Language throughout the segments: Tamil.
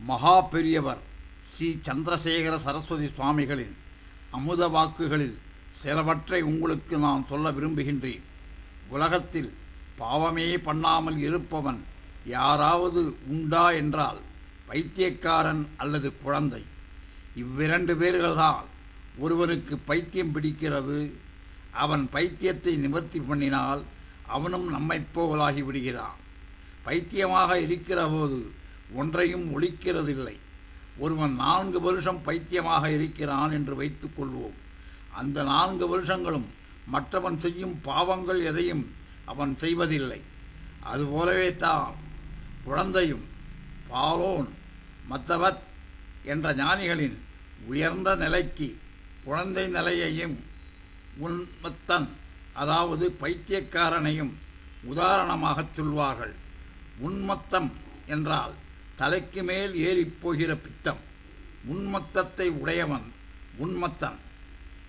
மகா பெரியவர் ஸ்ரீ சந்திரசேகர சரஸ்வதி சுவாமிகளின் அமுத வாக்குகளில் சிலவற்றை உங்களுக்கு நான் சொல்ல விரும்புகின்றேன். உலகத்தில் பாவமே பண்ணாமல் இருப்பவன் யாராவது உண்டா என்றால் பைத்தியக்காரன் அல்லது குழந்தை. இவ்விரண்டு பேர்கள்தான் ஒருவனுக்கு பைத்தியம் பிடிக்கிறது. அவன் பைத்தியத்தை நிவர்த்தி பண்ணினால் அவனும் நம்மைப் போலாகி விடுகிறான். பைத்தியமாக இருக்கிற போது ஒன்றையும் ஒழிக்கிறதில்லை. ஒருவன் நான்கு வருஷம் பைத்தியமாக இருக்கிறான் என்று வைத்துக் கொள்வோம். அந்த நான்கு வருஷங்களும் மற்றவன் செய்யும் பாவங்கள் எதையும் அவன் செய்வதில்லை. அதுபோலவே தான் குழந்தையும் பாலோன் மத்தவத் என்ற ஞானிகளின் உயர்ந்த நிலைக்கு குழந்தை நிலையையும் உன்மத்தன் அதாவது பைத்தியக்காரனையும் உதாரணமாகச் சொல்வார்கள். உன்மத்தம் என்றால் தலைக்கு மேல் ஏறிப் போகிற பித்தம். உன்மத்தத்தை உடையவன் உன்மத்தன்.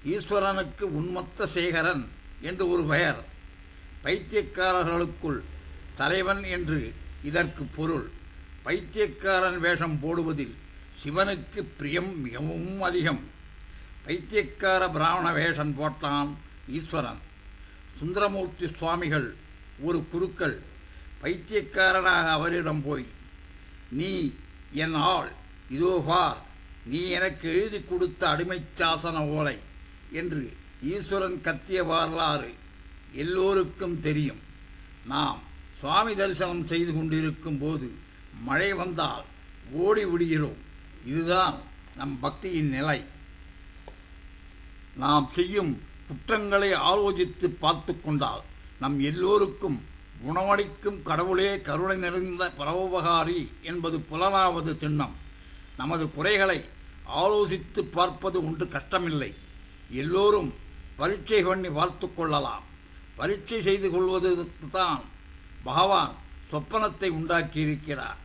ஈஸ்வரனுக்கு உன்மத்த சேகரன் என்று ஒரு பெயர். பைத்தியக்காரர்களுக்குள் தலைவன் என்று இதற்கு பொருள். பைத்தியக்காரன் வேஷம் போடுவதில் சிவனுக்கு பிரியம் மிகவும் அதிகம். பைத்தியக்கார பிராமண வேஷம் போட்டான் ஈஸ்வரன். சுந்தரமூர்த்தி சுவாமிகள் ஒரு குருக்கள். பைத்தியக்காரனாக அவரிடம் போய் நீ என் ஆள். இதோ பார் நீ எனக்கு எழுதி கொடுத்த அடிமைச்சாசன ஓலை என்று ஈஸ்வரன் கத்திய வரலாறு எல்லோருக்கும் தெரியும். நாம் சுவாமி தரிசனம் செய்து கொண்டிருக்கும் போது மழை வந்தால் ஓடி விடுகிறோம். இதுதான் நம் பக்தியின் நிலை. நாம் செய்யும் குற்றங்களை ஆலோசித்து பார்த்து கொண்டால் நம் எல்லோருக்கும் உணவளிக்கும் கடவுளே கருணை நிறைந்த பரவோபகாரி என்பது புலனாவது திண்ணம். நமது குறைகளை ஆலோசித்து பார்ப்பது ஒன்று கஷ்டமில்லை. எல்லோரும் பரீட்சை பண்ணி பார்த்து கொள்ளலாம். பரீட்சை செய்து கொள்வதற்கு தான் பகவான் சொப்பனத்தை உண்டாக்கியிருக்கிறார்.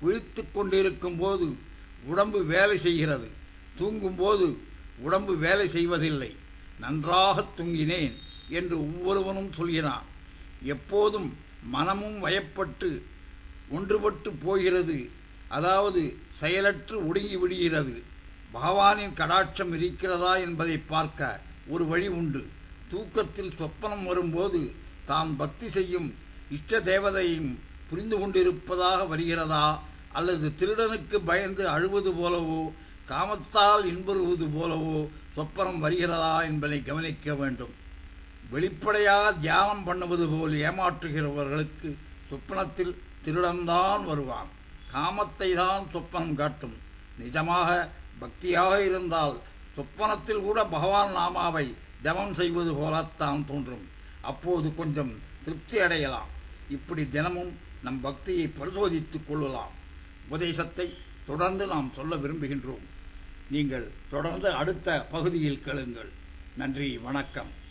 விழித்து கொண்டிருக்கும் போது உடம்பு வேலை செய்கிறது. தூங்கும்போது உடம்பு வேலை செய்வதில்லை. நன்றாக தூங்கினேன் என்று ஒவ்வொருவனும் சொல்கிறான். எப்போதும் மனமும் வயப்பட்டு ஒன்றுபட்டு போகிறது. அதாவது செயலற்று ஒடுங்கி விடுகிறது. பகவானின் கடாட்சம் இருக்கிறதா என்பதை பார்க்க ஒரு வழி உண்டு. தூக்கத்தில் சொப்பனம் வரும்போது தான் பக்தி செய்யும் இஷ்ட தேவதையும் புரிந்து கொண்டிருப்பதாக வருகிறதா? அல்லது திருடனுக்கு பயந்து அழுவது போலவோ காமத்தால் இன்புறுவது போலவோ சொப்பனம் வருகிறதா என்பதை கவனிக்க வேண்டும். வெளிப்படையாக தியானம் பண்ணுவது போல் ஏமாற்றுகிறவர்களுக்கு சொப்பனத்தில் திருடன்தான் வருவான். காமத்தை தான் சொப்பனம் காட்டும். நிஜமாக பக்தியாக இருந்தால் சொப்பனத்தில் கூட பகவான் நாமாவை ஜபம் செய்வது போலத்தான் தோன்றும். அப்போது கொஞ்சம் திருப்தி அடையலாம். இப்படி தினமும் நம் பக்தியை பரிசோதித்துக் கொள்ளலாம். உபதேசத்தை தொடர்ந்து நாம் சொல்ல விரும்புகின்றோம். நீங்கள் தொடர்ந்து அடுத்த பகுதியில் கேளுங்கள். நன்றி வணக்கம்.